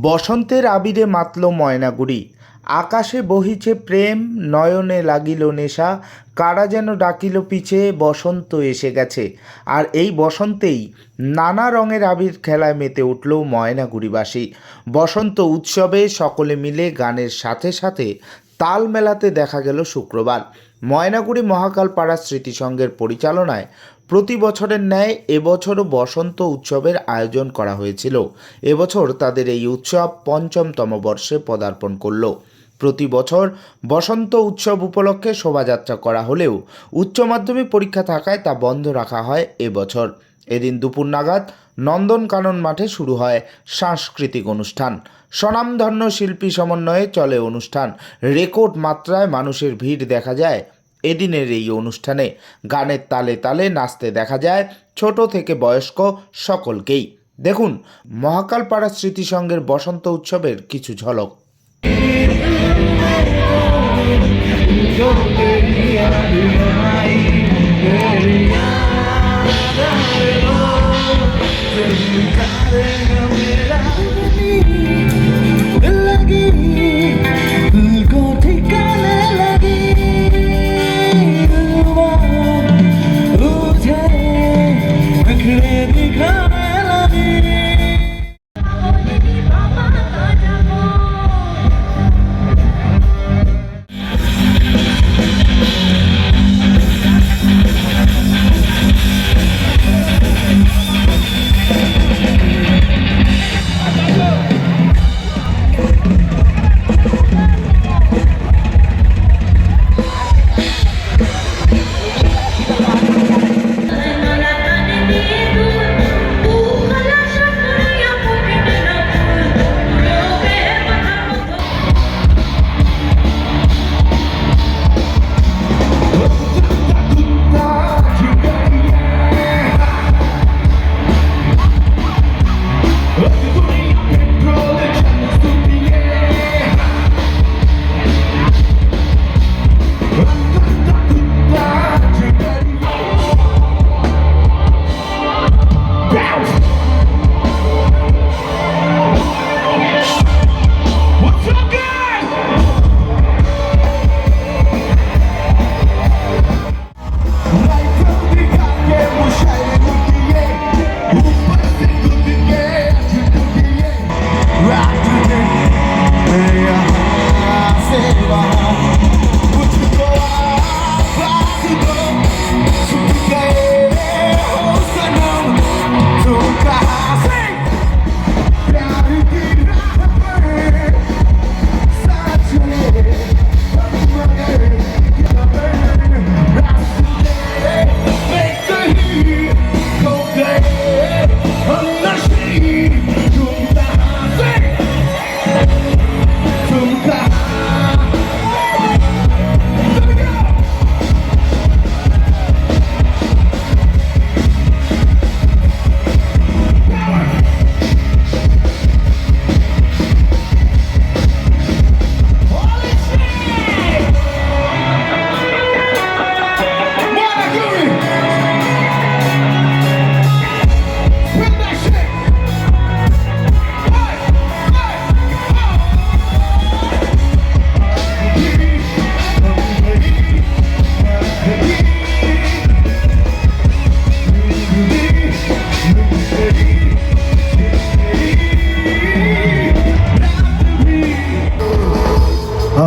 বসন্তের আবিরে মাতল ময়নাগুড়ি। আকাশে বহিছে প্রেম, নয়নে লাগিল নেশা, কারা যেন ডাকিল পিছে, বসন্ত এসে গেছে। আর এই বসন্তেই নানা রঙের আবির খেলায় মেতে উঠল ময়নাগুড়িবাসী। বসন্ত উৎসবে সকলে মিলে গানের সাথে সাথে তাল মেলাতে দেখা গেল শুক্রবার। ময়নাগুড়ি মহাকাল পাড়া স্মৃতিসংঘের পরিচালনায় প্রতি বছরের ন্যায় এবছরও বসন্ত উৎসবের আয়োজন করা হয়েছিল। এবছর তাদের এই উৎসব পঞ্চমতম বর্ষে পদার্পণ করল। প্রতি বছর বসন্ত উৎসব উপলক্ষে শোভাযাত্রা করা হলেও উচ্চ মাধ্যমিক পরীক্ষা থাকায় তা বন্ধ রাখা হয় এবছর। এদিন দুপুর নাগাদ নন্দনকানন মাঠে শুরু হয় সাংস্কৃতিক অনুষ্ঠান। স্বনামধন্য শিল্পী সমন্বয়ে চলে অনুষ্ঠান। রেকর্ড মাত্রায় মানুষের ভিড় দেখা যায় এদিনের এই অনুষ্ঠানে। গানের তালে তালে নাচতে দেখা যায় ছোট থেকে বয়স্ক সকলকেই। দেখুন, মহাকালপাড়া স্মৃতিসংঘের বসন্ত উৎসবের কিছু ঝলক। you.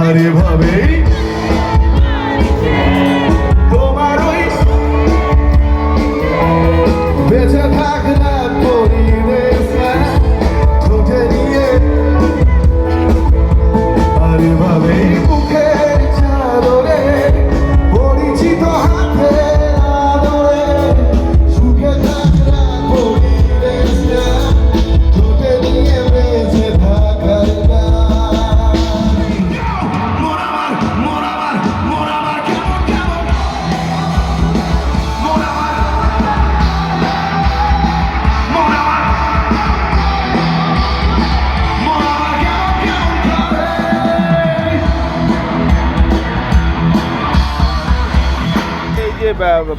আর এভাবেই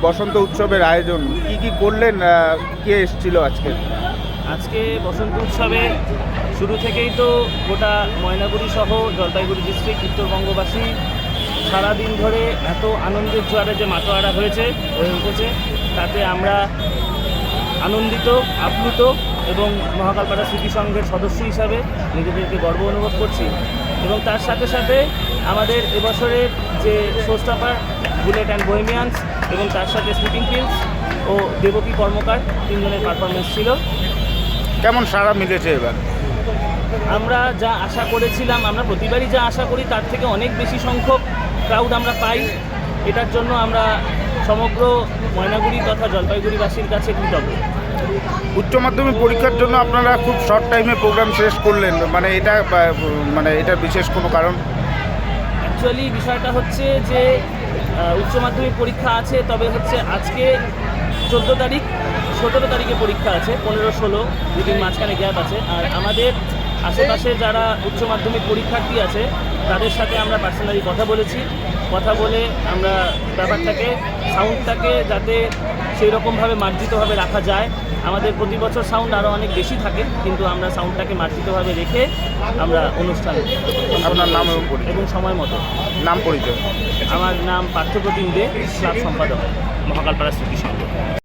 বসন্ত উৎসবের আয়োজন কি কি করলেন কে এসেছিল আজকে? আজকে বসন্ত উৎসবে শুরু থেকেই তো গোটা ময়নাগুড়ি সহ জলপাইগুড়ি ডিস্ট্রিক্ট উত্তরবঙ্গবাসী সারাদিন ধরে এত আনন্দের জোয়ারে যে মাতোয়ারা হয়েছে, হয়ে উঠেছে, তাতে আমরা আনন্দিত, আপ্লুত এবং মহাকালপাড়া স্মৃতি সংঘের সদস্য হিসাবে নিজেদেরকে গর্ব অনুভব করছি এবং তার সাথে সাথে আমাদের এবছরের যে শোস্টাপার বুলেট অ্যান্ড বহেমিয়ান্স এবং তার সাথে স্লিপিং পিলস ও দেবকী কর্মকার তিনজনের পারফরমেন্স ছিল। কেমন সারা মিলেছে এবার? আমরা যা আশা করেছিলাম আমরা প্রতিবারই যা আশা করি তার থেকে অনেক বেশি সংখ্যক ক্রাউড আমরা পাই। এটার জন্য আমরা সমগ্র ময়নাগুড়ি তথা জলপাইগুড়িবাসীর কাছে কৃতজ্ঞ। উচ্চ মাধ্যমিক পরীক্ষার জন্য আপনারা খুব শর্ট টাইমে প্রোগ্রাম শেষ করলেন। মানে এটা মানে এটা বিশেষ কোনো কারণ? অ্যাকচুয়ালি বিষয়টা হচ্ছে যে উচ্চ মাধ্যমিক পরীক্ষা আছে, তবে হচ্ছে আজকে চোদ্দ তারিখ, সতেরো তারিখে পরীক্ষা আছে, পনেরো, ষোলো, দুদিন মাঝখানে গ্যাপ আছে। আর আমাদের আশেপাশে যারা উচ্চ মাধ্যমিক পরীক্ষার্থী আছে, তাদের সাথে আমরা পার্সোনালি কথা বলেছি। কথা বলে আমরা ব্যাপারটাকে সাউন্ডটাকে যাতে সেই রকমভাবে মার্জিতভাবে রাখা যায়। আমাদের প্রতি বছর সাউন্ড আরও অনেক বেশি থাকে কিন্তু আমরা সাউন্ডটাকে মার্জিতভাবে রেখে আমরা অনুষ্ঠান আপনার নাম এবং পরিচয়। এবং সময় মতো। নাম পরিচয়। আমার নাম পার্থপ্রতিম দে ক্লাব সম্পাদক মহাকালপাড়া স্মৃতি সংঘ